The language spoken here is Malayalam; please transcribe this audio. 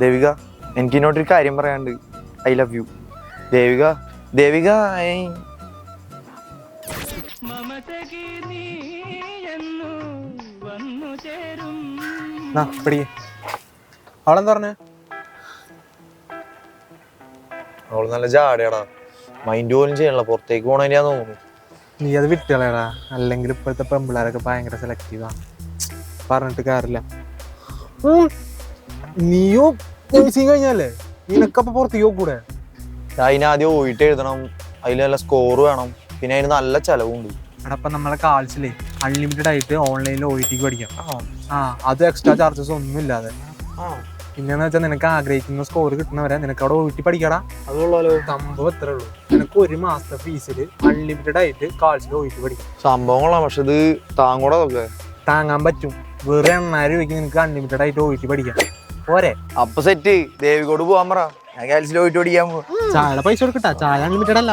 ദേവിക എനിക്ക് ഇന്നോട്ടൊരു കാര്യം പറയാണ്ട് I love you Devika Devika അവളെന്താ പറഞ്ഞ? അവൾ നല്ല ജാടയാടാ. മൈൻഡ് പോലും ചെയ്യണല്ലോ. പുറത്തേക്ക് പോണതിനാ തോന്നുന്നു. നീ അത് വിട്ടുകളയടാ. അല്ലെങ്കിൽ ഇപ്പോഴത്തെ പെമ്പിള്ളേരൊക്കെ ഭയങ്കര സെലക്റ്റീവാ പറഞ്ഞിട്ട് കാര്യമില്ല. ഉം. നീയും നേഴ്സിങ് കഴിഞ്ഞല്ലേ നിനക്കപ്പൊ പുറത്തേക്ക് കൂടെ? അതിനാദ്യം പോയിട്ട് എഴുതണം. അതിൽ നല്ല സ്കോർ വേണം. പിന്നെ അതിന് നല്ല ചെലവുണ്ട്. അടപ്പം നമ്മളെ കാൽസിലേ അൺലിമിറ്റഡ് ആയിട്ട് ഓൺലൈനിൽ ഒ ടിക്ക് പഠിക്കാം. ആ. അത് എക്സ്ട്രാ ചാർജസ് ഒന്നും ഇല്ലാതെ. പിന്നെന്ന് വെച്ചാൽ നിനക്ക് ആഗ്രഹിക്കുന്ന സ്കോർ കിട്ടുന്നവരെ നിനക്ക് അവിടെ ഒ ടി പഠിക്കടാ. അതുള്ളല്ലോ സംഭവം എത്ര ഉള്ളൂ. നിനക്ക് ഒരു മാസത്തെ ഫീസിൽ അൺലിമിറ്റഡ് ആയിട്ട് കാൽസിൽ ഒ ടി പഠിക്കാം. സംഭവം കൊള്ളാം പക്ഷെ ഇത് താങ്ങൂടെ താങ്ങാൻ പറ്റും. വേറെ എണ്ണായിരം രൂപയ്ക്ക് നിനക്ക് അൺലിമിറ്റഡ് ആയിട്ട് ഒ ടി പഠിക്കാം. പോരെ. അപ്പൊ സെറ്റ് ദേവികോട് പോവാൻ പറ. ഞാൻ കാൽസിൽ പോയിട്ട് ഓടിക്കാൻ പോവാ. ചായയുടെ പൈസ കൊടുക്കട്ടാ. ചായ അൺലിമിറ്റഡ് അല്ല.